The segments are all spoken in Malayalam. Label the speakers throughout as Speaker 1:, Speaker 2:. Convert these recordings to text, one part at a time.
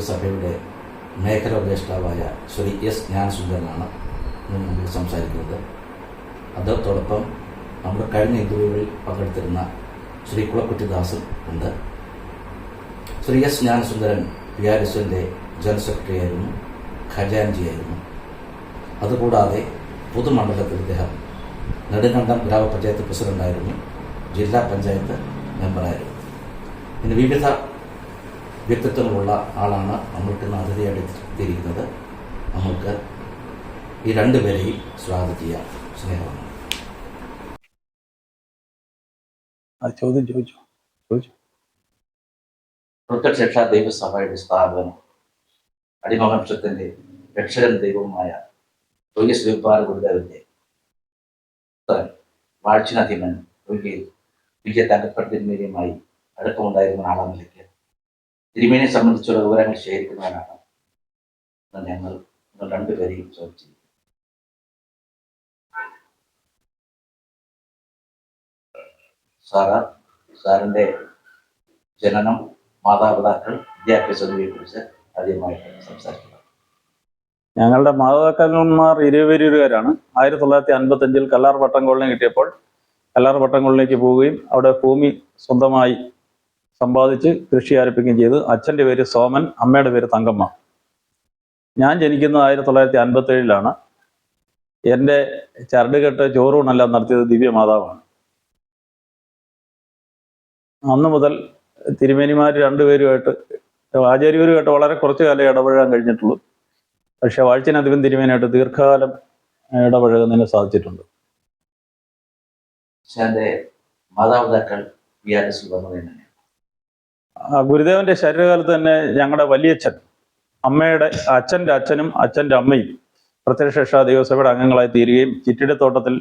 Speaker 1: ദേവസഭയുടെ മേഖല ഉപദേഷ്ടാവായ ശ്രീ എസ് ജ്ഞാനസുന്ദരനാണ് ഇന്ന് നമ്മൾ സംസാരിക്കുന്നത്. അദ്ദേഹത്തോടൊപ്പം നമ്മുടെ കഴിഞ്ഞ ഇന്റർവ്യൂവിൽ പങ്കെടുത്തിരുന്ന ശ്രീ കുളക്കുറ്റിദാസൻ ഉണ്ട്. Shri S Jnanasundaran P R എസിന്റെ ജനറൽ സെക്രട്ടറി ആയിരുന്നു ഖജാൻജിയായിരുന്നു അതുകൂടാതെ പൊതുമണ്ഡലത്തിൽ ഇദ്ദേഹം നെടുങ്കണ്ടം ഗ്രാമപഞ്ചായത്ത് പ്രസിഡന്റായിരുന്നു ജില്ലാ പഞ്ചായത്ത് മെമ്പറായിരുന്നു. ഇന്ന് വിവിധ വ്യക്തിത്വങ്ങളുള്ള ആളാണ് നമ്മൾക്ക് ഇന്ന് അതിഥിയായിട്ട് എത്തിയിരിക്കുന്നത് നമ്മൾക്ക് ഈ രണ്ടുപേരെയും സ്വാഗതം ചെയ്യാം. സ്നേഹമാണ്.
Speaker 2: ചോദ്യം ചോദിച്ചു? ചോദിച്ചു?
Speaker 1: പ്രത്യക്ഷ രക്ഷാ ദൈവസഭയുടെ സ്ഥാപനം അടിമവംശത്തിന്റെ രക്ഷകൻ ദൈവവുമായ തൊയ്യ ശ്രീപാല ഗുരുദേവന്റെ പുത്രൻ വാഴ്ചിനധിമൻ തൊയ്യ വിജയ തങ്കപ്പെട്ട തിരുമേനിയുമായി അടുപ്പമുണ്ടായിരുന്ന ആളെന്ന തിരുമേനിയെ സംബന്ധിച്ചുള്ള വിവരങ്ങൾ ശേഖരിക്കുന്നതിനാണ് ഞങ്ങൾ രണ്ടുപേരെയും ചോദിച്ചു സാറാ സാറിന്റെ ജനനം മാതാപിതാക്കൾ വിദ്യാഭ്യാസ കുറിച്ച് ആദ്യമായിട്ട് സംസാരിക്കുന്നത്
Speaker 2: ഞങ്ങളുടെ മാതാപിതാക്കന്മാർ ഇരുവരൂരുകാരാണ് ആയിരത്തി തൊള്ളായിരത്തി അൻപത്തി അഞ്ചിൽ കല്ലാർ പട്ടം കോളനി കിട്ടിയപ്പോൾ കല്ലാർ പട്ടം കോളനിലേക്ക് പോവുകയും അവിടെ ഭൂമി സ്വന്തമായി സമ്പാദിച്ച് കൃഷി ആരംഭിക്കുകയും ചെയ്തു. അച്ഛന്റെ പേര് സോമൻ അമ്മയുടെ പേര് തങ്കമ്മ. ഞാൻ ജനിക്കുന്നത് ആയിരത്തി തൊള്ളായിരത്തി അൻപത്തി ഏഴിലാണ് എന്റെ ചരടുകെട്ട് ചോറൂണെല്ലാം നടത്തിയത് ദിവ്യ മാതാവാണ് അന്ന് മുതൽ തിരുമേനിമാർ രണ്ടുപേരുമായിട്ട് ആചാര്യരുമായിട്ട് വളരെ കുറച്ചു കാലം ഇടപഴകാൻ കഴിഞ്ഞിട്ടുള്ളൂ. പക്ഷെ വാഴ്ചനധിപൻ തിരുമേനായിട്ട് ദീർഘകാലം ഇടപഴകുന്നതിന് സാധിച്ചിട്ടുണ്ട്.
Speaker 1: മാതാപിതാക്കൾ വി ആർ എസിൽ വന്നത് എങ്ങനെയാണ്
Speaker 2: ആ, ഗുരുദേവന്റെ ശരീരകാലത്ത് തന്നെ ഞങ്ങളുടെ വലിയച്ഛൻ അമ്മയുടെ അച്ഛന്റെ അച്ഛനും അച്ഛന്റെ അമ്മയും പ്രത്യക്ഷ ദേവസഭയുടെ അംഗങ്ങളായി തീരുകയും ചിറ്റിടത്തോട്ടത്തിൽ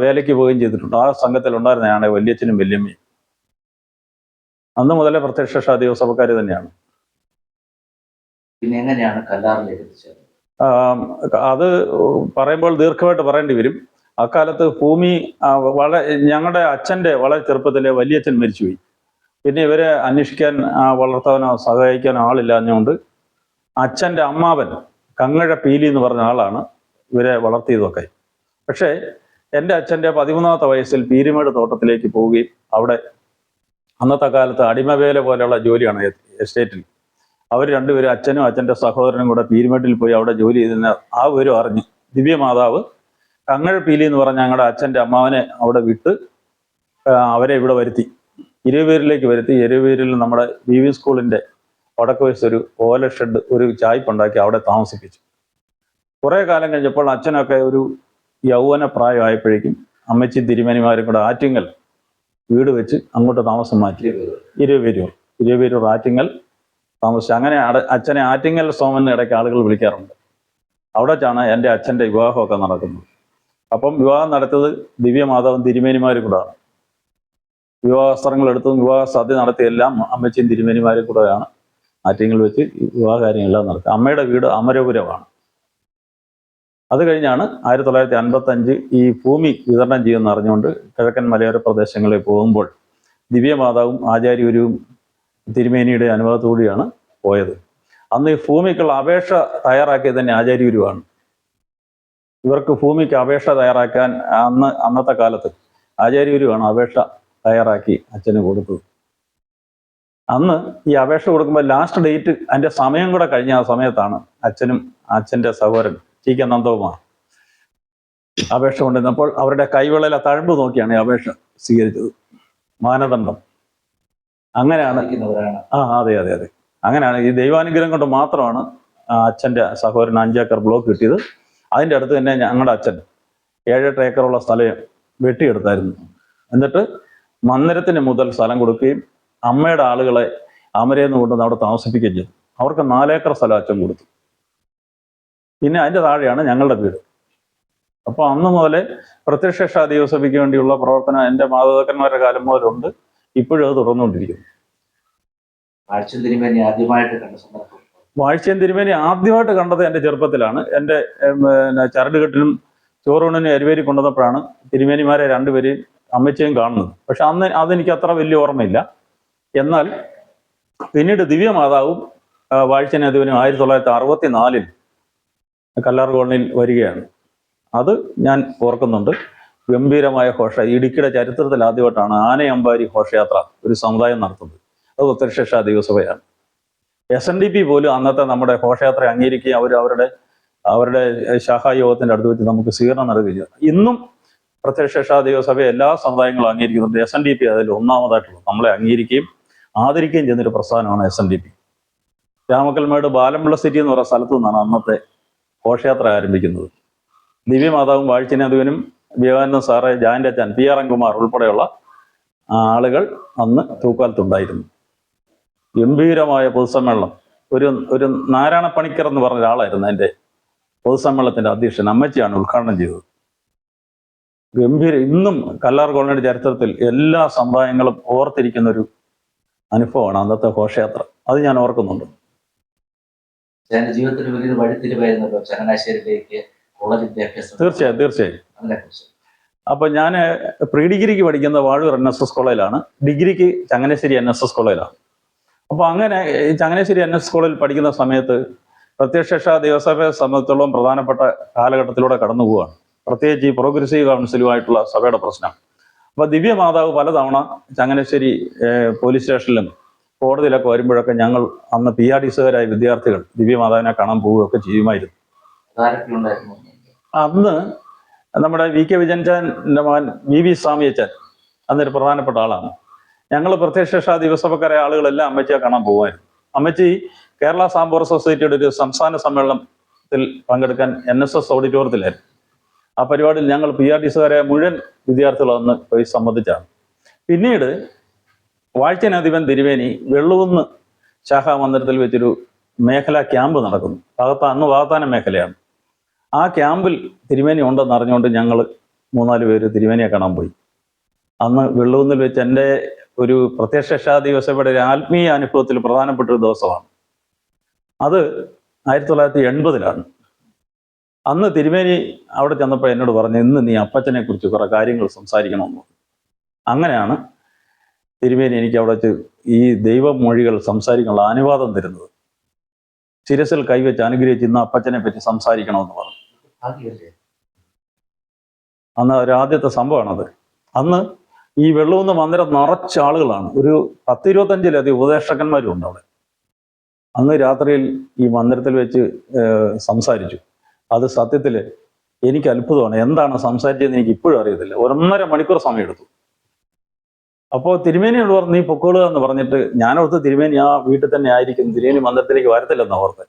Speaker 2: വേലയ്ക്ക് പോവുകയും ചെയ്തിട്ടുണ്ട്. ആ സംഘത്തിൽ ഉണ്ടായിരുന്ന ഞങ്ങളുടെ വലിയച്ഛനും വല്യമ്മയും. അന്ന് മുതലേ പ്രത്യക്ഷ ദേവസഭക്കാർ തന്നെയാണ്.
Speaker 1: പിന്നെ എങ്ങനെയാണ് കല്ലാറിലേക്ക്
Speaker 2: അത് പറയുമ്പോൾ ദീർഘമായിട്ട് പറയേണ്ടി വരും. അക്കാലത്ത് ഭൂമി വളരെ ഞങ്ങളുടെ അച്ഛന്റെ വളരെ ചെറുപ്പത്തിലെ വലിയച്ഛൻ മരിച്ചുപോയി. പിന്നെ ഇവരെ അന്വേഷിക്കാൻ വളർത്താനോ സഹായിക്കാനോ ആളില്ലാഞ്ഞുകൊണ്ട് അച്ഛന്റെ അമ്മാവൻ കങ്ങഴ പീലി എന്ന് പറഞ്ഞ ആളാണ് ഇവരെ വളർത്തിയതൊക്കെ. പക്ഷേ എന്റെ അച്ഛന്റെ പതിമൂന്നാമത്തെ വയസ്സിൽ പീരിമേട് തോട്ടത്തിലേക്ക് പോവുകയും അവിടെ അന്നത്തെ കാലത്ത് അടിമവേല പോലെയുള്ള ജോലിയാണ് എസ്റ്റേറ്റിൽ. അവർ രണ്ടുപേരും അച്ഛനും അച്ഛന്റെ സഹോദരനും കൂടെ പീരുമേട്ടിൽ പോയി അവിടെ ജോലി ചെയ്തിരുന്ന ആ വിവരം ദിവ്യ ദിവ്യമാതാവ് കങ്ങഴ പീലി എന്ന് പറഞ്ഞ ഞങ്ങളുടെ അച്ഛന്റെ അമ്മാവനെ അവിടെ വിട്ട് അവരെ ഇവിടെ വരുത്തി. ഇരുപേരിലേക്ക് വരുത്തി ഇരുപേരിൽ നമ്മുടെ വി വി സ്കൂളിന്റെ വടക്ക് വയസ്സ് ഒരു ഓല ഷെഡ് ഒരു ചായ്പുണ്ടാക്കി അവിടെ താമസിപ്പിച്ചു. കുറേ കാലം കഴിഞ്ഞപ്പോൾ അച്ഛനൊക്കെ ഒരു യൗവന പ്രായമായപ്പോഴേക്കും അമ്മച്ചി തിരുമേനിമാരും കൂടെ ആറ്റിങ്ങൽ വീട് വെച്ച് അങ്ങോട്ട് താമസം മാറ്റി. ഇരുപേരൂർ ഇരുപേരൂർ ആറ്റിങ്ങൽ താമസിച്ചു. അങ്ങനെ അച്ഛനെ ആറ്റിങ്ങൽ സോമൻ ഇടയ്ക്ക് ആളുകൾ വിളിക്കാറുണ്ട്. അവിടെ വെച്ചാണ് എന്റെ അച്ഛന്റെ വിവാഹമൊക്കെ നടക്കുന്നത്. അപ്പം വിവാഹം നടത്തിയത് ദിവ്യമാതാവും തിരുമേനിമാരും കൂടെയാണ് വിവാഹ വസ്ത്രങ്ങൾ എടുത്തതും വിവാഹ സദ്യ നടത്തിയെല്ലാം അമ്മച്ചിയും തിരുമേനിമാരും കൂടെയാണ് ആറ്റിങ്ങൾ വെച്ച് വിവാഹ കാര്യങ്ങളെല്ലാം നടത്തുക. അമ്മയുടെ വീട് അമരപുരമാണ്. അത് കഴിഞ്ഞാണ് ആയിരത്തി തൊള്ളായിരത്തി അൻപത്തി അഞ്ച് ഈ ഭൂമി വിതരണം ചെയ്യുമെന്ന് അറിഞ്ഞുകൊണ്ട് കിഴക്കൻ മലയോര പ്രദേശങ്ങളിൽ പോകുമ്പോൾ ദിവ്യമാതാവും ആചാര്യരും തിരുമേനിയുടെ അനുഭവത്തോടെയാണ് പോയത്. അന്ന് ഈ ഭൂമിക്കുള്ള അപേക്ഷ തയ്യാറാക്കിയത് തന്നെ ആചാര്യരുമാണ് ഇവർക്ക് ഭൂമിക്ക് അപേക്ഷ തയ്യാറാക്കാൻ അന്ന് അന്നത്തെ കാലത്ത് ആചാര്യരുമാണ് അപേക്ഷ തയ്യാറാക്കി അച്ഛന് കൊടുത്തു അന്ന് ഈ അപേക്ഷ കൊടുക്കുമ്പോൾ ലാസ്റ്റ് ഡേറ്റ് അതിന്റെ സമയം കൂടെ കഴിഞ്ഞ ആ സമയത്താണ് അച്ഛനും അച്ഛന്റെ സഹോദരൻ ടി കെ നന്ദകുമാർ അപേക്ഷ കൊണ്ടുവന്നപ്പോൾ അവരുടെ കൈവിളയിലെ തഴമ്പ് നോക്കിയാണ് ഈ അപേക്ഷ സ്വീകരിച്ചത്. മാനദണ്ഡം. അങ്ങനെയാണ് ആ അതെ അതെ അതെ. അങ്ങനെയാണ് ഈ ദൈവാനുഗ്രഹം കൊണ്ട് മാത്രമാണ് അച്ഛന്റെ സഹോദരൻ അഞ്ചേക്കർ ബ്ലോക്ക് കിട്ടിയത്. അതിന്റെ അടുത്ത് തന്നെ ഞങ്ങളുടെ അച്ഛൻ ഏഴെട്ട് ഏക്കറുള്ള സ്ഥലം വെട്ടിയെടുത്തായിരുന്നു. എന്നിട്ട് മന്ദിരത്തിന് മുതൽ സ്ഥലം കൊടുക്കുകയും അമ്മയുടെ ആളുകളെ അമരയെന്ന് കൊണ്ടുവന്ന് അവിടെ താമസിപ്പിക്കുകയും ചെയ്തു. അവർക്ക് നാലേക്കർ സ്ഥലം അച്ഛൻ കൊടുത്തു. പിന്നെ അതിന്റെ താഴെയാണ് ഞങ്ങളുടെ വീട്. അപ്പോൾ അന്ന് മുതലേ പ്രത്യക്ഷ ദിവസഭയ്ക്ക് വേണ്ടിയുള്ള പ്രവർത്തനം എന്റെ മാതാപിതാക്കന്മാരുടെ കാലം മുതലുണ്ട്. ഇപ്പോഴും അത് തുടർന്നുകൊണ്ടിരിക്കുന്നു.
Speaker 1: സന്ദർഭം.
Speaker 2: വാഴ്ചയും തിരുമേനി ആദ്യമായിട്ട് കണ്ടത് എന്റെ ചെറുപ്പത്തിലാണ്. എന്റെ ചരടുകെട്ടിനും ചോറൂണിനും എരിവേരി കൊണ്ടുവന്നപ്പോഴാണ് തിരുമേനിമാരെ രണ്ടുപേരെയും അമ്മച്ചയും കാണുന്നത്. പക്ഷെ അന്ന് അതെനിക്ക് അത്ര വലിയ ഓർമ്മയില്ല. എന്നാൽ പിന്നീട് ദിവ്യമാതാവും മാതാവും വാഴ്ചനധിപനും ആയിരത്തി തൊള്ളായിരത്തി അറുപത്തി നാലിൽ കല്ലാർ കോളനിയിൽ വരികയാണ്. അത് ഞാൻ ഓർക്കുന്നുണ്ട്. ഗംഭീരമായ ഘോഷ. ഇടുക്കിയുടെ ചരിത്രത്തിൽ ആദ്യമായിട്ടാണ് ആനയമ്പാരി ഘോഷയാത്ര ഒരു സമുദായം നടത്തുന്നത്. അത് ഉത്തരശേഷ ദേവസഭയാണ് എസ് എൻ ഡി പി പോലും അന്നത്തെ നമ്മുടെ ഘോഷയാത്ര അംഗീകരിക്കുകയും അവർ അവരുടെ അവരുടെ ശാഖായോഗത്തിന്റെ അടുത്ത് വെച്ച് നമുക്ക് സ്വീകരണം നൽകുകയും. ഇന്നും പ്രത്യക്ഷ ദൈവസഭ എല്ലാ സമുദായങ്ങളും അംഗീകരിക്കുന്നുണ്ട്. എസ് എൻ ഡി പി അതിൽ ഒന്നാമതായിട്ടുള്ളത്. നമ്മളെ അംഗീകരിക്കുകയും ആദരിക്കുകയും ചെയ്യുന്നൊരു പ്രസ്ഥാനമാണ് S N D P Ramakkalmedu Balampilla city എന്ന് പറയുന്ന സ്ഥലത്തു നിന്നാണ് അന്നത്തെ ഘോഷയാത്ര ആരംഭിക്കുന്നത്. ദിവ്യമാതാവും വാഴ്ചനാഥുവിനും വിവേകാനന്ദ സാറ് ജാന്റെ അച്ഛൻ പി ആർ എൻകുമാർ ഉൾപ്പെടെയുള്ള ആളുകൾ അന്ന് തൂക്കാലത്തുണ്ടായിരുന്നു. ഗംഭീരമായ പൊതുസമ്മേളനം. ഒരു ഒരു നാരായണ പണിക്കർ എന്ന് പറഞ്ഞ ഒരാളായിരുന്നു എന്റെ പൊതുസമ്മേളനത്തിന്റെ അധ്യക്ഷൻ അമ്മച്ചിയാണ് ഉദ്ഘാടനം ചെയ്തത്. ഗംഭീര ഇന്നും കല്ലാർ കോളനിയുടെ ചരിത്രത്തിൽ എല്ലാ സമുദായങ്ങളും ഓർത്തിരിക്കുന്ന ഒരു അനുഭവമാണ് അന്നത്തെ ഘോഷയാത്ര. അത് ഞാൻ ഓർക്കുന്നുണ്ട്.
Speaker 1: എന്റെ ജീവിതത്തിൽ വലിയൊരു വഴിത്തിരിവായിരുന്നല്ലോ ചങ്ങനാശ്ശേരിയിലേക്ക് കോളേജ് വിദ്യാഭ്യാസം.
Speaker 2: തീർച്ചയായും തീർച്ചയായും. അപ്പൊ ഞാൻ പ്രീ ഡിഗ്രിക്ക് പഠിക്കുന്ന വാഴൂർ എൻ എസ് എസ് കോളേജിലാണ്. ഡിഗ്രിക്ക് ചങ്ങനാശ്ശേരി എൻ എസ് എസ് കോളേജിലാണ്. അപ്പൊ അങ്ങനെ ചങ്ങനാശ്ശേരി എൻ എസ് എസ് കോളേജിൽ പഠിക്കുന്ന സമയത്ത് പ്രത്യക്ഷ ദേവസഭയെ സംബന്ധിച്ചോളം പ്രധാനപ്പെട്ട കാലഘട്ടത്തിലൂടെ കടന്നു പോവുകയാണ്. പ്രത്യേകിച്ച് ഈ പ്രോഗ്രസീവ് കൗൺസിലുമായിട്ടുള്ള സഭയുടെ പ്രശ്നം. അപ്പൊ ദിവ്യമാതാവ് പലതവണ ചങ്ങനാശ്ശേരി പോലീസ് സ്റ്റേഷനിലും കോടതിയിലൊക്കെ വരുമ്പോഴൊക്കെ ഞങ്ങൾ അന്ന് പി ആർ ഡി സുകാരായ വിദ്യാർത്ഥികൾ ദിവ്യമാതാവിനെ കാണാൻ പോവുകയൊക്കെ ചെയ്യുമായിരുന്നു. അന്ന് നമ്മുടെ വി കെ വിജയൻചാന്റെ മകൻ വി വി സ്വാമിയച്ചൻ അന്നൊരു പ്രധാനപ്പെട്ട ആളാണ്. ഞങ്ങൾ പ്രത്യക്ഷ ദിവസപ്പക്കാരെ ആളുകളെല്ലാം അമ്മച്ചിയെ കാണാൻ പോകുമായിരുന്നു അമ്മച്ചി കേരള സാമ്പോർ സൊസൈറ്റിയുടെ ഒരു സംസ്ഥാന സമ്മേളനത്തിൽ പങ്കെടുക്കാൻ എൻ എസ് എസ് ഓഡിറ്റോറിയത്തിലായിരുന്നു. ആ പരിപാടിയിൽ ഞങ്ങൾ പി ആർ ടി സിക്കാരെ മുഴുവൻ വിദ്യാർത്ഥികൾ അന്ന് പോയി സംബന്ധിച്ചാണ്. പിന്നീട് വാഴ്ചനാധിപൻ തിരുവേനി വെള്ളുവന്ന് ശാഖാ മന്ദിരത്തിൽ വെച്ചൊരു മേഖലാ ക്യാമ്പ് നടക്കുന്നു. ഭാഗത്ത അന്ന് വാഗ്ദാന മേഖലയാണ്. ആ ക്യാമ്പിൽ തിരുമേനി ഉണ്ടെന്ന് അറിഞ്ഞുകൊണ്ട് ഞങ്ങൾ മൂന്നാൽ പേര് തിരുമേനിയെ കാണാൻ പോയി. അന്ന് വെള്ളുവന്നിൽ വെച്ച് എന്റെ ഒരു പ്രത്യക്ഷ ദിവസയുടെ ഒരു ആത്മീയ അനുഭവത്തിൽ പ്രധാനപ്പെട്ട ഒരു ദിവസമാണ്. അത് ആയിരത്തി തൊള്ളായിരത്തി എൺപതിലാണ് അന്ന് തിരുമേനി അവിടെ ചെന്നപ്പോൾ എന്നോട് പറഞ്ഞു ഇന്ന് നീ അപ്പച്ചനെ കുറിച്ച് കുറെ കാര്യങ്ങൾ സംസാരിക്കണമെന്ന്. അങ്ങനെയാണ് തിരുമേനി എനിക്ക് അവിടെ വെച്ച് ഈ ദൈവമൊഴികൾ സംസാരിക്കാനുള്ള അനുവാദം തരുന്നത്. ശിരസിൽ കൈവച്ച് അനുഗ്രഹിച്ച് ഇന്ന് അപ്പച്ചനെ പറ്റി സംസാരിക്കണമെന്ന് പറഞ്ഞു. അന്ന് ഒരു ആദ്യത്തെ സംഭവമാണത്. അന്ന് ഈ വെള്ളൂന്ന് മന്ദിരം നിറച്ച ആളുകളാണ്. ഒരു പത്തിരുപത്തഞ്ചിലധികം ഉപദേഷ്ടകന്മാരും ഉണ്ട് അവിടെ. അന്ന് രാത്രിയിൽ ഈ മന്ദിരത്തിൽ വെച്ച് സംസാരിച്ചു. അത് സത്യത്തിൽ എനിക്ക് അത്ഭുതമാണ്. എന്താണ് സംസാരിച്ചതെന്ന് എനിക്ക് ഇപ്പോഴും അറിയത്തില്ല. ഒന്നര മണിക്കൂർ സമയം എടുത്തു അപ്പോൾ തിരുമേനിയോട് പറഞ്ഞു നീ പൊക്കോളുക എന്ന് പറഞ്ഞിട്ട് ഞാനോർത്ത് തിരുമേനി ആ വീട്ടിൽ തന്നെ ആയിരിക്കും. തിരുമേനി മന്ദിരത്തിലേക്ക് വരത്തില്ലെന്ന് ഓർത്ത്.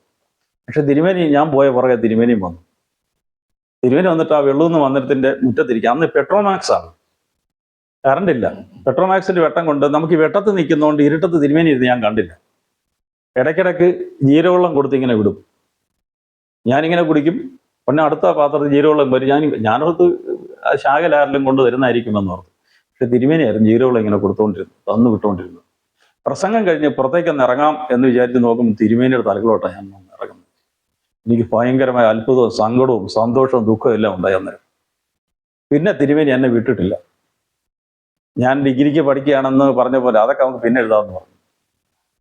Speaker 2: പക്ഷെ തിരുമേനി ഞാൻ പോയ പുറകെ തിരുമേനിയും വന്നു. തിരുമേനി വന്നിട്ട് ആ വെള്ളൂന്ന് മന്ദിരത്തിന്റെ മുറ്റത്തിരിക്കുക. അന്ന് പെട്രോമാക്സ് ആണ്. കറണ്ട് ഇല്ല. പെട്രോമാക്സിന്റെ വെട്ടം കൊണ്ട് നമുക്ക് വെട്ടത്ത് നിൽക്കുന്നതുകൊണ്ട് ഇരുട്ടത്ത് തിരുമേനിരുന്ന് ഞാൻ കണ്ടില്ല. ഇടയ്ക്കിടയ്ക്ക് ജീരവെള്ളം കൊടുത്ത് ഇങ്ങനെ വിടും. ഞാനിങ്ങനെ കുടിക്കും. പിന്നെ അടുത്ത പാത്രത്തിൽ ജീരവെള്ളം വരും. ഞാൻ ഞാനോർത്ത് ആ ശാഖലാരിലും കൊണ്ട് തരുന്നതായിരിക്കുമെന്ന് ഓർത്ത്. പക്ഷെ തിരുമേനിയായിരുന്നു ജീരവെള്ളം ഇങ്ങനെ കൊടുത്തുകൊണ്ടിരുന്നു തന്നു വിട്ടുകൊണ്ടിരുന്നു പ്രസംഗം കഴിഞ്ഞ് പുറത്തേക്കൊന്ന് ഇറങ്ങാം എന്ന് വിചാരിച്ച് നോക്കുമ്പോൾ തിരുമേനിയുടെ തലകളോട്ടാണ് ഞാൻ ഇറങ്ങുന്നത്. എനിക്ക് ഭയങ്കരമായ അത്ഭുതവും സങ്കടവും സന്തോഷവും ദുഃഖവും എല്ലാം ഉണ്ടായി അന്നേരം. പിന്നെ തിരുമേനി എന്നെ വിട്ടിട്ടില്ല. ഞാൻ ഡിഗ്രിക്ക് പഠിക്കുകയാണെന്ന് പറഞ്ഞ പോലെ അതൊക്കെ നമുക്ക് പിന്നെ എഴുതാമെന്ന് പറഞ്ഞു.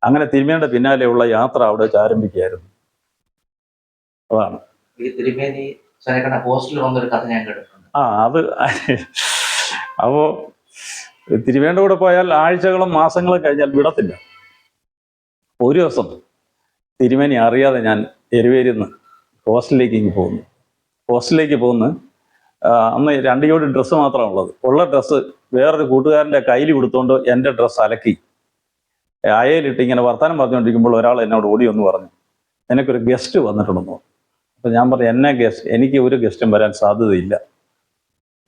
Speaker 2: അങ്ങനെ തിരുമേനിയുടെ പിന്നാലെയുള്ള യാത്ര അവിടെ വെച്ച് ആരംഭിക്കുകയായിരുന്നു. അതാണ്. ആ അത് അപ്പോ തിരുവേണ്ട കൂടെ പോയാൽ ആഴ്ചകളും മാസങ്ങളും കഴിഞ്ഞാൽ വിടത്തില്ല. ഒരു ദിവസം തിരുമേനി അറിയാതെ ഞാൻ എരുവേരിന്ന് ഹോസ്റ്റലിലേക്ക് ഇങ്ങ് പോകുന്നു. ഹോസ്റ്റലിലേക്ക് പോകുന്നു അന്ന് രണ്ട് ജോഡി ഡ്രസ്സ് മാത്രമാണ് ഉള്ളത്. ഉള്ള ഡ്രസ്സ് വേറൊരു കൂട്ടുകാരന്റെ കയ്യിൽ കൊടുത്തുകൊണ്ട് എന്റെ ഡ്രസ്സ് അലക്കി. അയയിലിട്ട് ഇങ്ങനെ വർത്തമാനം പറഞ്ഞുകൊണ്ടിരിക്കുമ്പോൾ ഒരാൾ എന്നോട് ഓടി ഒന്ന് പറഞ്ഞു എനിക്കൊരു ഗസ്റ്റ് വന്നിട്ടുണ്ടെന്ന് അപ്പം ഞാൻ പറഞ്ഞു എന്നെ ഗസ്റ്റ് എനിക്ക് ഒരു ഗസ്റ്റും വരാൻ സാധ്യതയില്ല.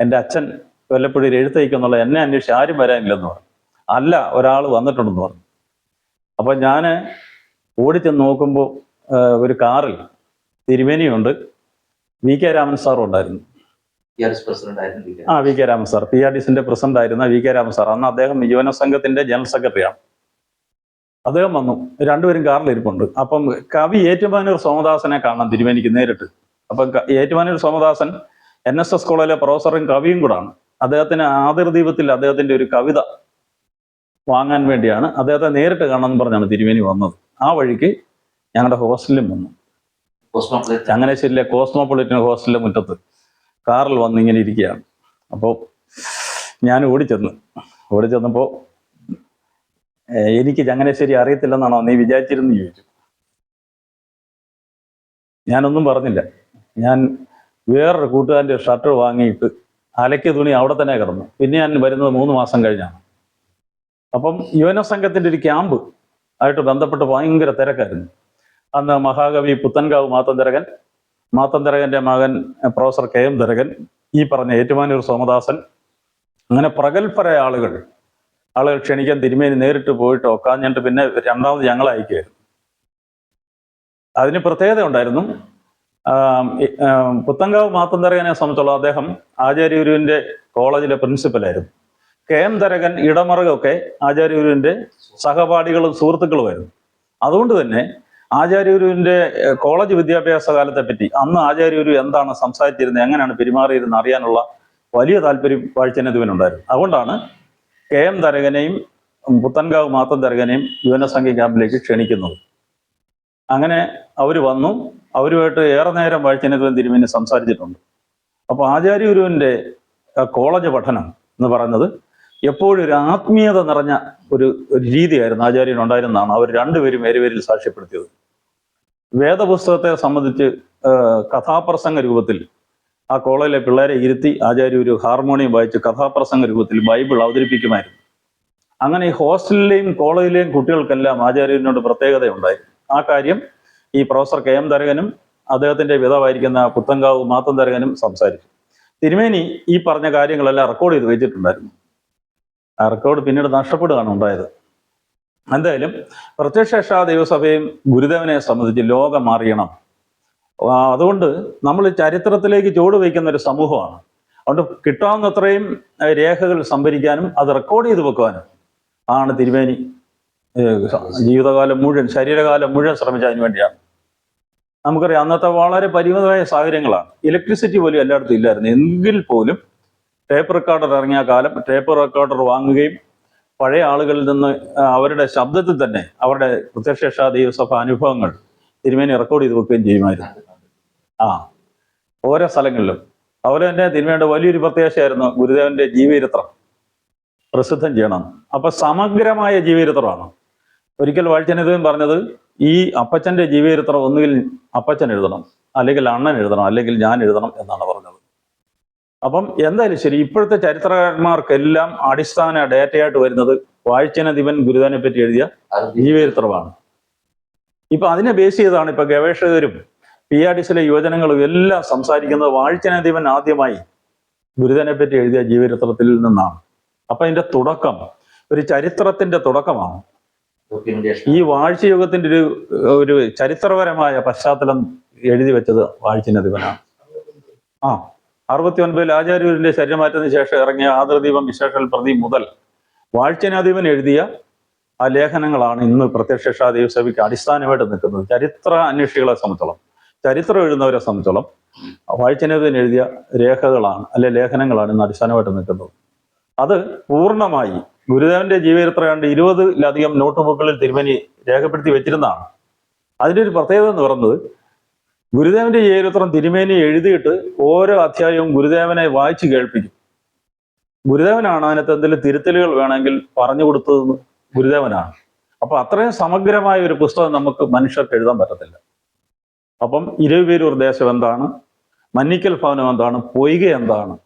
Speaker 2: എന്റെ അച്ഛൻ വല്ലപ്പോഴും എഴുത്തേക്കെന്നുള്ള എന്നെ അന്വേഷിച്ച് ആരും വരാനില്ലെന്ന് പറഞ്ഞു. അല്ല ഒരാൾ വന്നിട്ടുണ്ടെന്ന് പറഞ്ഞു. അപ്പം ഞാൻ ഓടിച്ചെന്ന് നോക്കുമ്പോൾ ഒരു കാറിൽ തിരുമേനിയുണ്ട്. വി കെ രാമൻ സാറും ഉണ്ടായിരുന്നു. ആ V K Raman sir. P R D സിന്റെ പ്രസിഡന്റ് ആയിരുന്ന വി കെ രാമൻ സാർ. അന്ന് അദ്ദേഹം യുവന സംഘത്തിന്റെ ജനറൽ സെക്രട്ടറിയാണ് അദ്ദേഹം വന്നു. രണ്ടുപേരും കാറിൽ ഇരിപ്പുണ്ട്. അപ്പം കവി ഏറ്റുമാനൂർ സോമദാസനെ കാണാൻ തിരുമേനിക്ക് നേരിട്ട്. അപ്പം Ettumanoor Somadasan N S S കോളേജിലെ പ്രൊഫസറും കവിയും കൂടാണ്. അദ്ദേഹത്തിന് ആതിർദീപത്തിൽ അദ്ദേഹത്തിന്റെ ഒരു കവിത വാങ്ങാൻ വേണ്ടിയാണ് അദ്ദേഹത്തെ നേരിട്ട് കാണാൻ പറഞ്ഞാണ് തിരുമേനി വന്നത്. ആ വഴിക്ക് ഞങ്ങളുടെ ഹോസ്റ്റലിലും വന്നു. ചങ്ങനാശ്ശേരിയിലെ കോസ്മോപൊളിറ്റൻ ഹോസ്റ്റലിലെ മുറ്റത്ത്. കാറിൽ വന്ന് ഇങ്ങനെ ഇരിക്കുകയാണ്. അപ്പോൾ ഞാൻ ഓടിച്ചെന്ന് ഓടിച്ചെന്നപ്പോൾ എനിക്ക് ചങ്ങനാശ്ശേരി അറിയത്തില്ലെന്നാണോ നീ വിചാരിച്ചിരുന്നു? ചോദിച്ചു. ഞാനൊന്നും പറഞ്ഞില്ല. ഞാൻ വേറൊരു കൂട്ടുകാരന്റെ ഷർട്ട് വാങ്ങിയിട്ട് അലക്കിയ തുണി അവിടെ തന്നെ കിടന്നു. പിന്നെ ഞാൻ വരുന്നത് മൂന്ന് മാസം കഴിഞ്ഞാണ്. അപ്പം യുവന സംഘത്തിന്റെ ഒരു ക്യാമ്പ് ആയിട്ട് ബന്ധപ്പെട്ട് ഭയങ്കര തിരക്കായിരുന്നു. അന്ന് മഹാകവി പുത്തൻകാവ് മാത്തന്തരകൻ മാത്തന്തരകന്റെ മകൻ പ്രൊഫസർ കെ എം ദരകൻ ഈ പറഞ്ഞ ഏറ്റുമാനൂർ സോമദാസൻ അങ്ങനെ പ്രഗത്ഭരായ ആളുകൾ ആളുകൾ ക്ഷണിക്കാൻ തിരുമേനി നേരിട്ട് പോയിട്ട് ഒക്കാഞ്ഞിട്ട് പിന്നെ രണ്ടാമത് ഞങ്ങളെ അയക്കുകയായിരുന്നു. അതിന് പ്രത്യേകത ഉണ്ടായിരുന്നു പുത്തങ്കാവ് മാത്തന്തരകനെ സംബന്ധിച്ചുള്ള അദ്ദേഹം ആചാര്യഗുരുവിന്റെ കോളേജിലെ പ്രിൻസിപ്പലായിരുന്നു. K M ദരകൻ ഇടമറുകൊക്കെ ആചാര്യഗുരുവിന്റെ സഹപാഠികളും സുഹൃത്തുക്കളുമായിരുന്നു. അതുകൊണ്ട് തന്നെ ആചാര്യഗുരുവിന്റെ കോളേജ് വിദ്യാഭ്യാസ കാലത്തെ പറ്റി അന്ന് ആചാര്യഗുരു എന്താണ് സംസാരിച്ചിരുന്നത് എങ്ങനെയാണ് പെരുമാറിയിരുന്നത് അറിയാനുള്ള വലിയ താല്പര്യം വാഴ്ചനതുവിനുണ്ടായിരുന്നു അതുകൊണ്ടാണ് കെ എം തരകനെയും പുത്തൻകാവ് മാത്തൻ തരകനെയും യുവനസംഘ ക്യാമ്പിലേക്ക് ക്ഷണിക്കുന്നത്. അങ്ങനെ അവർ വന്നു അവരുമായിട്ട് ഏറെ നേരം വാഴ്ചനതുവൻ തിരുമേനി സംസാരിച്ചിട്ടുണ്ട്. അപ്പോൾ ആചാര്യഗുരുവിന്റെ കോളേജ് പഠനം എന്ന് പറയുന്നത് എപ്പോഴും ഒരു ആത്മീയത നിറഞ്ഞ ഒരു രീതിയായിരുന്നു ആചാര്യൻ ഉണ്ടായിരുന്നതാണ് അവർ രണ്ടുപേരും ഏരുപേരിൽ സാക്ഷ്യപ്പെടുത്തിയത്. വേദപുസ്തകത്തെ സംബന്ധിച്ച് കഥാപ്രസംഗ രൂപത്തിൽ ആ കോളേജിലെ പിള്ളേരെ ഇരുത്തി ആചാര്യ ഒരു ഹാർമോണിയം വായിച്ച് കഥാപ്രസംഗ രൂപത്തിൽ ബൈബിൾ അവതരിപ്പിക്കുമായിരുന്നു. അങ്ങനെ ഈ ഹോസ്റ്റലിലെയും കോളേജിലെയും കുട്ടികൾക്കെല്ലാം ആചാര്യനോട് പ്രത്യേകതയുണ്ടായിരുന്നു. ആ കാര്യം ഈ പ്രൊഫസർ കെ എം തരകനും അദ്ദേഹത്തിന്റെ പിതാവായിരിക്കുന്ന പുത്തങ്കാവ് മാത്തൻ തരകനും സംസാരിച്ചു. തിരുമേനി ഈ പറഞ്ഞ കാര്യങ്ങളെല്ലാം റെക്കോർഡ് ചെയ്ത് വെച്ചിട്ടുണ്ടായിരുന്നു. ആ റെക്കോർഡ് പിന്നീട് നഷ്ടപ്പെടുകയാണ് ഉണ്ടായത്. എന്തായാലും പ്രത്യക്ഷ ദൈവസഭയും ഗുരുദേവനെ സംബന്ധിച്ച് ലോകം അറിയണം. അതുകൊണ്ട് നമ്മൾ ചരിത്രത്തിലേക്ക് ചുവട് വയ്ക്കുന്ന ഒരു സമൂഹമാണ്. അതുകൊണ്ട് കിട്ടാവുന്നത്രയും രേഖകൾ സംഭരിക്കാനും അത് റെക്കോർഡ് ചെയ്ത് വെക്കുവാനും ആണ് തിരുമേനി ഏഹ്, ജീവിതകാലം മുഴുവൻ ശരീരകാലം മുഴുവൻ ശ്രമിച്ച അതിന് വേണ്ടിയാണ്. നമുക്കറിയാം അന്നത്തെ വളരെ പരിമിതമായ സാഹചര്യങ്ങളാണ്. ഇലക്ട്രിസിറ്റി പോലും എല്ലായിടത്തും ഇല്ലായിരുന്നു. എങ്കിൽ പോലും ടേപ്പ് റെക്കോർഡർ ഇറങ്ങിയ കാലം ടേപ്പ് റെക്കോർഡർ വാങ്ങുകയും പഴയ ആളുകളിൽ നിന്ന് അവരുടെ ശബ്ദത്തിൽ തന്നെ അവരുടെ പ്രത്യക്ഷ ദൈവസഭ അനുഭവങ്ങൾ തിരുമേനി റെക്കോർഡ് ചെയ്ത് വെക്കുകയും ചെയ്യുമായിരുന്നു. ആ ഓരോ സ്ഥലങ്ങളിലും. അതുപോലെ തന്നെ തിരുമേനിയുടെ വലിയൊരു പ്രത്യാശയായിരുന്നു ഗുരുദേവന്റെ ജീവചരിത്രം പ്രസിദ്ധം ചെയ്യണം. അപ്പൊ സമഗ്രമായ ജീവചരിത്രമാണ്. ഒരിക്കൽ വാഴ്ചനിതയും പറഞ്ഞത് ഈ അപ്പച്ചന്റെ ജീവചരിത്രം ഒന്നുകിൽ അപ്പച്ചൻ എഴുതണം അല്ലെങ്കിൽ അണ്ണൻ എഴുതണം അല്ലെങ്കിൽ ഞാൻ എഴുതണം എന്നാണ് പറഞ്ഞത്. അപ്പം എന്തായാലും ശരി ഇപ്പോഴത്തെ ചരിത്രകാരന്മാർക്കെല്ലാം അടിസ്ഥാന ഡേറ്റയായിട്ട് വരുന്നത് വാഴ്ചനദിവൻ ഗുരുദാനെ പറ്റി എഴുതിയ ജീവചരിത്രമാണ് ഇപ്പൊ അതിനെ ബേസ് ചെയ്താണ് ഇപ്പൊ ഗവേഷകരും പി ആർ ഡിസിലെ യുവജനങ്ങളും എല്ലാം സംസാരിക്കുന്നത് വാഴ്ചനദീപൻ ആദ്യമായി ഗുരുദനെ പറ്റി എഴുതിയ ജീവചരിത്രത്തിൽ നിന്നാണ്. അപ്പൊ അതിന്റെ തുടക്കം ഒരു ചരിത്രത്തിന്റെ തുടക്കമാണ്. ഈ വാഴ്ചയുഗത്തിന്റെ ഒരു ഒരു ചരിത്രപരമായ പശ്ചാത്തലം എഴുതി വെച്ചത് വാഴ്ചനദീപനാണ് ആ അറുപത്തി ഒൻപതിൽ ആചാര്യൂരിന്റെ ശരീരമാറ്റത്തിന് ശേഷം ഇറങ്ങിയ ആദരദീപം വിശേഷൽ പ്രതി മുതൽ വാഴ്ചനാദീപൻ എഴുതിയ ആ ലേഖനങ്ങളാണ് ഇന്ന് പ്രത്യക്ഷ ദേവസഭയ്ക്ക് അടിസ്ഥാനമായിട്ട് നിൽക്കുന്നത്. ചരിത്ര അന്വേഷികളെ സംബന്ധിച്ചോളം ചരിത്രം എഴുതുന്നവരെ സംബന്ധിച്ചോളം വാഴ്ചനാദീപൻ എഴുതിയ രേഖകളാണ് അല്ലെ ലേഖനങ്ങളാണ് ഇന്ന് അടിസ്ഥാനമായിട്ട് നിൽക്കുന്നത്. അത് പൂർണമായി ഗുരുദേവന്റെ ജീവചരിത്ര കണ്ട് ഇരുപതിലധികം നോട്ട് ബുക്കുകളിൽ തിരുമനി രേഖപ്പെടുത്തി വെച്ചിരുന്നതാണ്. അതിന്റെ ഒരു പ്രത്യേകത എന്ന് പറയുന്നത് ഗുരുദേവന്റെ ജീവചരിത്രം തിരുമേനി എഴുതിയിട്ട് ഓരോ അധ്യായവും ഗുരുദേവനെ വായിച്ചു കേൾപ്പിക്കും. ഗുരുദേവനാണ് അതിനകത്ത് എന്തെങ്കിലും തിരുത്തലുകൾ വേണമെങ്കിൽ പറഞ്ഞു കൊടുത്തത് ഗുരുദേവനാണ്. അപ്പൊ അത്രയും സമഗ്രമായ ഒരു പുസ്തകം നമുക്ക് മനുഷ്യർക്ക് എഴുതാൻ പറ്റത്തില്ല. അപ്പം ഇരുപേരൂർ ദേശം എന്താണ്? മന്നിക്കൽ ഭവനം എന്താണ്? പൊയ്ക എന്താണ്?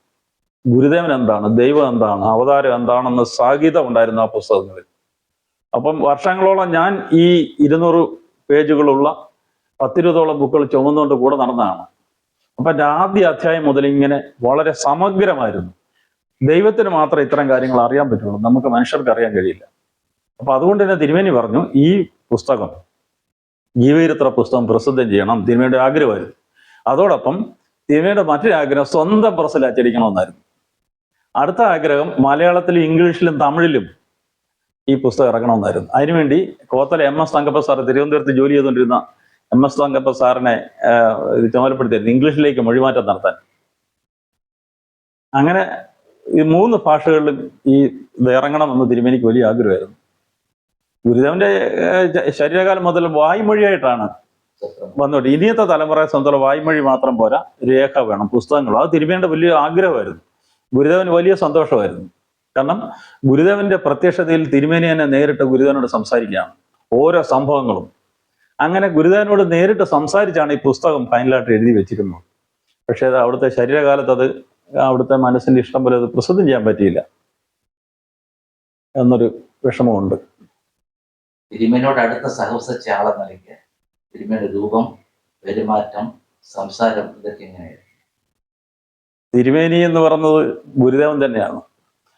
Speaker 2: ഗുരുദേവൻ എന്താണ്? ദൈവം എന്താണ്? അവതാരം എന്താണെന്ന് സാഗീതം ഉണ്ടായിരുന്നു ആ പുസ്തകങ്ങളിൽ. അപ്പം വർഷങ്ങളോളം ഞാൻ ഈ ഇരുന്നൂറ് പേജുകളുള്ള പത്തിരുപതോളം ബുക്കുകൾ ചുമന്നുകൊണ്ട് കൂടെ നടന്നതാണ്. അപ്പൊ ആദ്യ അധ്യായം മുതൽ ഇങ്ങനെ വളരെ സമഗ്രമായിരുന്നു. ദൈവത്തിന് മാത്രം ഇത്തരം കാര്യങ്ങൾ അറിയാൻ പറ്റുള്ളൂ. നമുക്ക് മനുഷ്യർക്ക് അറിയാൻ കഴിയില്ല. അപ്പൊ അതുകൊണ്ട് തന്നെ തിരുമേനി പറഞ്ഞു ഈ പുസ്തകം ജീവചരിത്ര പുസ്തകം പ്രസിദ്ധം ചെയ്യണം തിരുമേനിയുടെ ആഗ്രഹമായിരുന്നു. അതോടൊപ്പം തിരുമേനിയുടെ മറ്റൊരു ആഗ്രഹം സ്വന്തം പ്രസിൽ അച്ചടിക്കണമെന്നായിരുന്നു. അടുത്ത ആഗ്രഹം മലയാളത്തിലും ഇംഗ്ലീഷിലും തമിഴിലും ഈ പുസ്തകം ഇറങ്ങണമെന്നായിരുന്നു അതിനുവേണ്ടി Kothala M S Thankappa sir തിരുവനന്തപുരത്ത് ജോലി ചെയ്തുകൊണ്ടിരുന്ന എം എസ് തങ്കപ്പ സാറിനെ ചുമതലപ്പെടുത്തിയിരുന്നു. ഇംഗ്ലീഷിലേക്ക് മൊഴിമാറ്റം നടത്താൻ. അങ്ങനെ ഈ മൂന്ന് ഭാഷകളിലും ഈ ഇത് ഇറങ്ങണമെന്ന് തിരുമേനിക്ക് വലിയ ആഗ്രഹമായിരുന്നു. ഗുരുദേവന്റെ ശരീരകാലം മുതൽ വായ്മൊഴിയായിട്ടാണ് വന്നോട്ട്. ഇനിയത്തെ തലമുറയെ സ്വന്തം വായ്മൊഴി മാത്രം പോരാ. രേഖ വേണം പുസ്തകങ്ങൾ. അത് തിരുമേണ്ട വലിയ ആഗ്രഹമായിരുന്നു. ഗുരുദേവന് വലിയ സന്തോഷമായിരുന്നു. കാരണം ഗുരുദേവന്റെ പ്രത്യക്ഷതയിൽ തിരുമേനി തന്നെ നേരിട്ട് ഗുരുദേവനോട് സംസാരിക്കുകയാണ്. ഓരോ സംഭവങ്ങളും അങ്ങനെ ഗുരുദേവനോട് നേരിട്ട് സംസാരിച്ചാണ് ഈ പുസ്തകം ഫൈനലായിട്ട് എഴുതി വെച്ചിരുന്നത്. പക്ഷേ അത് അവിടുത്തെ ശരീരകാലത്ത് അത് അവിടുത്തെ മനസ്സിന്റെ ഇഷ്ടം പോലെ അത് പ്രസിദ്ധം ചെയ്യാൻ പറ്റിയില്ല. എന്നൊരു വിഷമമുണ്ട്.
Speaker 1: തിരുമേനോട് അടുത്ത സഹവസിച്ച ആളെ നിലയ്ക്ക് തിരുമേന്റെ രൂപം പെരുമാറ്റം സംസാരം ഇതൊക്കെ എങ്ങനെയായിരുന്നു?
Speaker 2: തിരുമേനി എന്ന് പറഞ്ഞത് ഗുരുദേവൻ തന്നെയാണ്.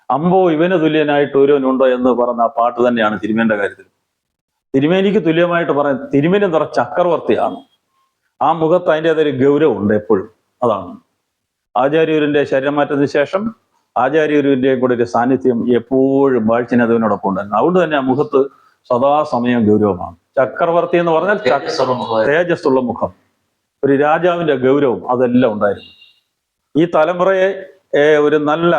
Speaker 2: അമ്പോ ഇവന് തുല്യനായിട്ട് ഒരുവനുണ്ടോ എന്ന് പറഞ്ഞ ആ പാട്ട് തന്നെയാണ് തിരുമേന്റെ കാര്യത്തിൽ. തിരുമേനിക്ക് തുല്യമായിട്ട് പറയാൻ തിരുമേനി നിറ ചക്രവർത്തിയാണ്. ആ മുഖത്ത് അതിന്റെതൊരു ഗൗരവമുണ്ട് എപ്പോഴും. അതാണ്. ആചാര്യരുടെ ശരീരമാറ്റത്തിന് ശേഷം ആചാര്യരുടെ കൂടെ ഒരു സാന്നിധ്യം എപ്പോഴും വാഴ്ചനതവിനോടൊപ്പം ഉണ്ടായിരുന്നു അതുകൊണ്ട് തന്നെ ആ മുഖത്ത് സദാസമയം ഗൗരവമാണ്. ചക്രവർത്തി എന്ന് പറഞ്ഞാൽ
Speaker 1: തേജസ്സുള്ള
Speaker 2: മുഖം. ഒരു രാജാവിന്റെ ഗൗരവം അതെല്ലാം ഉണ്ടായിരുന്നു. ഈ തലമുറയെ ഒരു നല്ല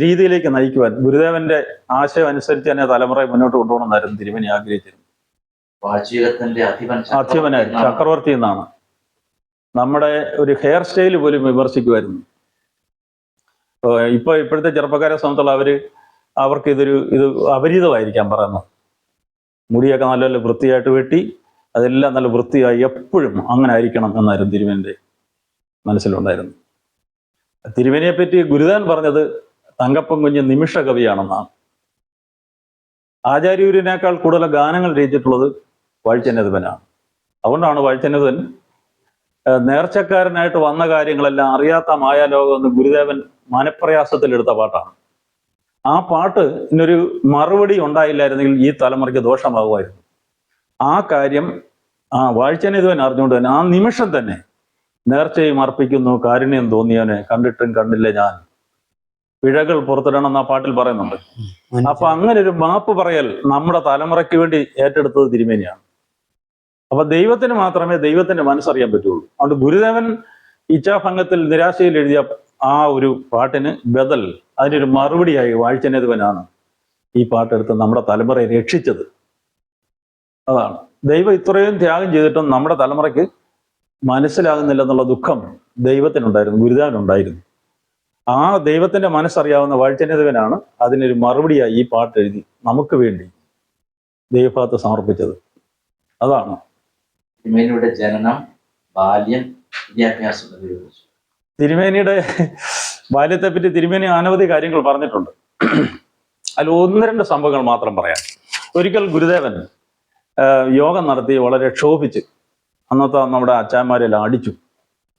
Speaker 2: രീതിയിലേക്ക് നയിക്കുവാൻ ഗുരുദേവന്റെ ആശയം അനുസരിച്ച് തന്നെ തലമുറയെ മുന്നോട്ട് കൊണ്ടുപോകണമെന്നായിരുന്നു തിരുമനി ആഗ്രഹിച്ചിരുന്നു
Speaker 1: അധിപനായിരുന്നു.
Speaker 2: ചക്രവർത്തി എന്നാണ്. നമ്മുടെ ഒരു ഹെയർ സ്റ്റൈൽ പോലും വിമർശിക്കുമായിരുന്നു ഇപ്പൊ ഇപ്പൊ ഇപ്പോഴത്തെ ചെറുപ്പക്കാരെ സംബന്ധിച്ചുള്ള അവർ അവർക്ക് ഇതൊരു ഇത് അപരിതമായിരിക്കാം പറയുന്നത്. മുടിയൊക്കെ നല്ല നല്ല വൃത്തിയായിട്ട് വെട്ടി അതെല്ലാം നല്ല വൃത്തിയായി എപ്പോഴും അങ്ങനെ ആയിരിക്കണം എന്നായിരുന്നു തിരുമേന്റെ മനസ്സിലുണ്ടായിരുന്നു തിരുമേനിയെ പറ്റി ഗുരുദേവൻ പറഞ്ഞത് തങ്കപ്പൻ കുഞ്ഞ് നിമിഷ കവിയാണെന്നാണ്. ആചാര്യൂരിനേക്കാൾ കൂടുതൽ ഗാനങ്ങൾ രചിച്ചിട്ടുള്ളത് വാഴ്ചനേതവനാണ് അതുകൊണ്ടാണ് വാഴ്ചനേതൻ നേർച്ചക്കാരനായിട്ട് വന്ന കാര്യങ്ങളെല്ലാം അറിയാത്ത മായാലോകം എന്ന് ഗുരുദേവൻ മനപ്രയാസത്തിൽ എടുത്ത പാട്ടാണ്. ആ പാട്ട് ഇന്നൊരു മറുപടി ഉണ്ടായില്ലായിരുന്നെങ്കിൽ ഈ തലമുറയ്ക്ക് ദോഷമാകുമായിരുന്നു ആ കാര്യം ആ വാഴ്ചനേതവൻ അറിഞ്ഞുകൊണ്ട് തന്നെ ആ നിമിഷം തന്നെ നേർച്ചയും അർപ്പിക്കുന്നു കാരുണ്യം തോന്നിയവനെ കണ്ടിട്ടും കണ്ടില്ലേ ഞാൻ. പിഴകൾ പുറത്തിടണം എന്ന പാട്ടിൽ പറയുന്നുണ്ട്. അപ്പൊ അങ്ങനെ ഒരു മാപ്പ് പറയൽ നമ്മുടെ തലമുറയ്ക്ക് വേണ്ടി ഏറ്റെടുത്തത് തിരുമേനിയാണ്. അപ്പൊ ദൈവത്തിന് മാത്രമേ ദൈവത്തിന്റെ മനസ്സറിയാൻ പറ്റുള്ളൂ. അതുകൊണ്ട് ഗുരുദേവൻ ഇച്ഛാഭംഗത്തിൽ നിരാശയിൽ എഴുതിയ ആ ഒരു പാട്ടിന് ബദൽ അതിനൊരു മറുപടിയായി വാഴ്ചനേതുവനാണ് ഈ പാട്ടെടുത്ത് നമ്മുടെ തലമുറയെ രക്ഷിച്ചത്. അതാണ്. ദൈവം ഇത്രയും ത്യാഗം ചെയ്തിട്ടും നമ്മുടെ തലമുറയ്ക്ക് മനസ്സിലാകുന്നില്ല എന്നുള്ള ദുഃഖം ദൈവത്തിനുണ്ടായിരുന്നു ഗുരുദേവനുണ്ടായിരുന്നു. ആ ദൈവത്തിന്റെ മനസ്സറിയാവുന്ന വാഴ്ചനേതവനാണ് അതിനൊരു മറുപടിയായി ഈ പാട്ട് എഴുതി നമുക്ക് വേണ്ടി ദൈവഭാഗത്ത് സമർപ്പിച്ചത്. അതാണ്.
Speaker 1: തിരുമേനിയുടെ ജനനം ബാല്യം വിദ്യാഭ്യാസം
Speaker 2: തിരുമേനിയുടെ ബാല്യത്തെ പറ്റി തിരുമേനി അനവധി കാര്യങ്ങൾ പറഞ്ഞിട്ടുണ്ട്. അതിൽ ഒന്ന് രണ്ട് സംഭവങ്ങൾ മാത്രം പറയാം. ഒരിക്കൽ ഗുരുദേവൻ യോഗം നടത്തി വളരെ ക്ഷോഭിച്ച് അന്നത്തെ നമ്മുടെ അച്ചാന്മാരെല്ലാം അടിച്ചു.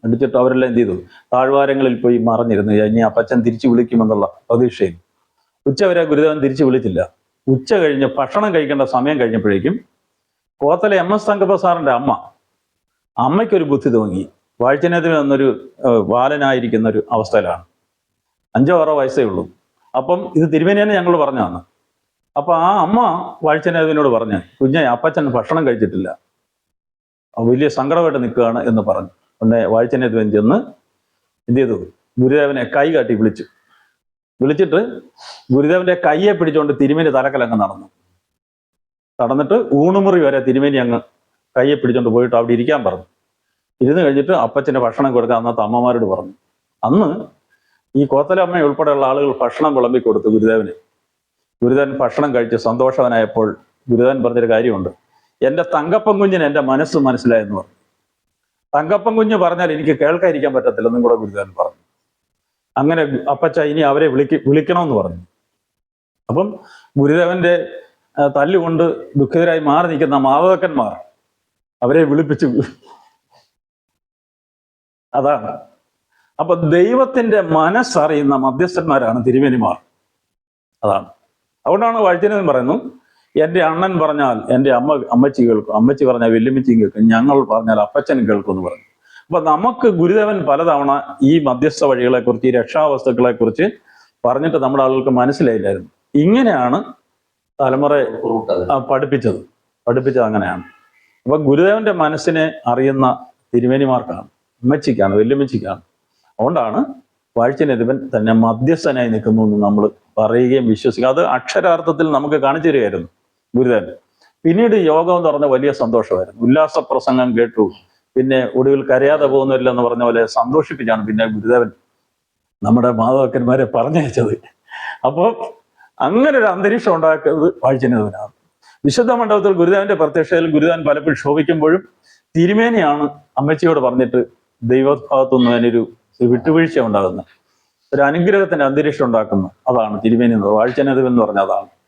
Speaker 2: അടിച്ചിട്ട് അവരെല്ലാം എന്ത് ചെയ്തു? താഴ്വാരങ്ങളിൽ പോയി മറഞ്ഞിരുന്നു. ഇനി അപ്പച്ചൻ തിരിച്ചു വിളിക്കുമെന്നുള്ള പ്രതീക്ഷയിൽ. ഉച്ചവരെ ഗുരുദേവൻ തിരിച്ചു വിളിച്ചില്ല. ഉച്ച കഴിഞ്ഞ് ഭക്ഷണം കഴിക്കേണ്ട സമയം കഴിഞ്ഞപ്പോഴേക്കും കോത്തലെ എം എസ് തങ്കപ്പ സാറിന്റെ അമ്മ അമ്മയ്ക്കൊരു ബുദ്ധി തോന്നി. വാഴ്ചനത്തിന് എന്നൊരു ബാലനായിരിക്കുന്ന ഒരു അവസ്ഥയിലാണ്. അഞ്ചോ ആറോ വയസ്സേ ഉള്ളൂ. അപ്പം ഇത് തിരുമേനിയാണ് ഞങ്ങൾ പറഞ്ഞതാണ്. അപ്പം ആ അമ്മ വാഴ്ചനേതനോട് പറഞ്ഞു കുഞ്ഞെ അപ്പച്ചൻ ഭക്ഷണം കഴിച്ചിട്ടില്ല. വലിയ സങ്കടമായിട്ട് നിൽക്കുകയാണ് എന്ന് പറഞ്ഞു. ഉടനെ വാഴ്ചനേതവൻ ചെന്ന് എന്ത് ചെയ്തു? ഗുരുദേവനെ കൈ കാട്ടി വിളിച്ചു. വിളിച്ചിട്ട് ഗുരുദേവന്റെ കയ്യെ പിടിച്ചുകൊണ്ട് തിരുമേനി തലക്കലങ്ങ് നടന്നു. നടന്നിട്ട് ഊണുമുറി വരെ തിരുമേനി അങ്ങ് കയ്യെ പിടിച്ചോണ്ട് പോയിട്ട് അവിടെ ഇരിക്കാൻ പറഞ്ഞു. ഇരുന്ന് കഴിഞ്ഞിട്ട് അപ്പച്ചന്റെ ഭക്ഷണം കൊടുക്കാൻ അന്നത്തെ അമ്മമാരോട് പറഞ്ഞു. അന്ന് ഈ കോത്തലമ്മ ഉൾപ്പെടെയുള്ള ആളുകൾ ഭക്ഷണം വിളമ്പി കൊടുത്തു ഗുരുദേവന്. ഗുരുദേവൻ ഭക്ഷണം കഴിച്ച് സന്തോഷവനായപ്പോൾ ഗുരുദേവൻ പറഞ്ഞൊരു കാര്യമുണ്ട്. എന്റെ തങ്കപ്പൻ കുഞ്ഞിന് എന്റെ മനസ്സ് മനസ്സിലായെന്ന് പറഞ്ഞു. തങ്കപ്പൻ കുഞ്ഞ് പറഞ്ഞാൽ എനിക്ക് കേൾക്കാതിരിക്കാൻ പറ്റത്തില്ലെന്നും കൂടെ ഗുരുദേവൻ പറഞ്ഞു. അങ്ങനെ അപ്പച്ച ഇനി അവരെ വിളിക്ക് വിളിക്കണമെന്ന് പറഞ്ഞു. അപ്പം ഗുരുദേവന്റെ തല്ലുകൊണ്ട് ദുഃഖിതരായി മാറി നിൽക്കുന്ന മാതകന്മാർ അവരെ വിളിപ്പിച്ചു അതാണ്. അപ്പൊ ദൈവത്തിന്റെ മനസ്സറിയുന്ന മധ്യസ്ഥന്മാരാണ് തിരുമേനിമാർ. അതാണ്. അതുകൊണ്ടാണ് വാഴ്ചനൻ പറയുന്നു എന്റെ അണ്ണൻ പറഞ്ഞാൽ എന്റെ അമ്മ അമ്മച്ചി കേൾക്കും. അമ്മച്ചി പറഞ്ഞാൽ വെല്ലുമ്മച്ചിയും കേൾക്കും. ഞങ്ങൾ പറഞ്ഞാൽ അപ്പച്ചൻ കേൾക്കും എന്ന് പറഞ്ഞു. അപ്പൊ നമുക്ക് ഗുരുദേവൻ പലതവണ ഈ മധ്യസ്ഥ വഴികളെ കുറിച്ച് ഈ രക്ഷാവസ്തുക്കളെ കുറിച്ച് പറഞ്ഞിട്ട് നമ്മുടെ ആളുകൾക്ക് മനസ്സിലായില്ലായിരുന്നു. ഇങ്ങനെയാണ് തലമുറ പഠിപ്പിച്ചത്. പഠിപ്പിച്ചത് അങ്ങനെയാണ്. അപ്പൊ ഗുരുദേവന്റെ മനസ്സിനെ അറിയുന്ന തിരുമേനിമാർക്കാണ് അമ്മച്ചിക്കാണ് വെല്ലുമ്മച്ചിക്കാണ് അതുകൊണ്ടാണ് വാഴ്ചനധിപൻ തന്നെ മധ്യസ്ഥനായി നിൽക്കുന്നു എന്ന് നമ്മൾ പറയുകയും വിശ്വസിക്കുക. അത് അക്ഷരാർത്ഥത്തിൽ നമുക്ക് കാണിച്ചു തരികയായിരുന്നു. ഗുരുദേവൻ പിന്നീട് യോഗം എന്ന് പറഞ്ഞ വലിയ സന്തോഷമായിരുന്നു. ഉല്ലാസ പ്രസംഗം കേട്ടു. പിന്നെ ഒടുവിൽ കരയാതെ പോകുന്നില്ല എന്ന് പറഞ്ഞ പോലെ സന്തോഷിപ്പിച്ചാണ് പിന്നെ ഗുരുദേവൻ നമ്മുടെ മാതാക്കന്മാരെ പറഞ്ഞയച്ചത്. അപ്പോൾ അങ്ങനെ ഒരു അന്തരീക്ഷം ഉണ്ടാക്കുന്നത് വാഴ്ചനധിപനാണ് വിശുദ്ധ മണ്ഡപത്തിൽ ഗുരുദേവന്റെ പ്രത്യക്ഷതയിൽ ഗുരുദേവൻ പലപ്പോഴും ശോഭിക്കുമ്പോഴും തിരുമേനിയാണ് അമ്മച്ചിയോട് പറഞ്ഞിട്ട് ദൈവഭാഗത്തുനിന്ന് അതിനൊരു ഒരു വിട്ടുവീഴ്ച ഉണ്ടാകുന്നത്. ഒരു അനുഗ്രഹത്തിന്റെ അന്തരീക്ഷം ഉണ്ടാക്കുന്നു. അതാണ് തിരുമേനി വാഴ്ചനദിവൻ എന്ന് പറഞ്ഞ അതാണ്.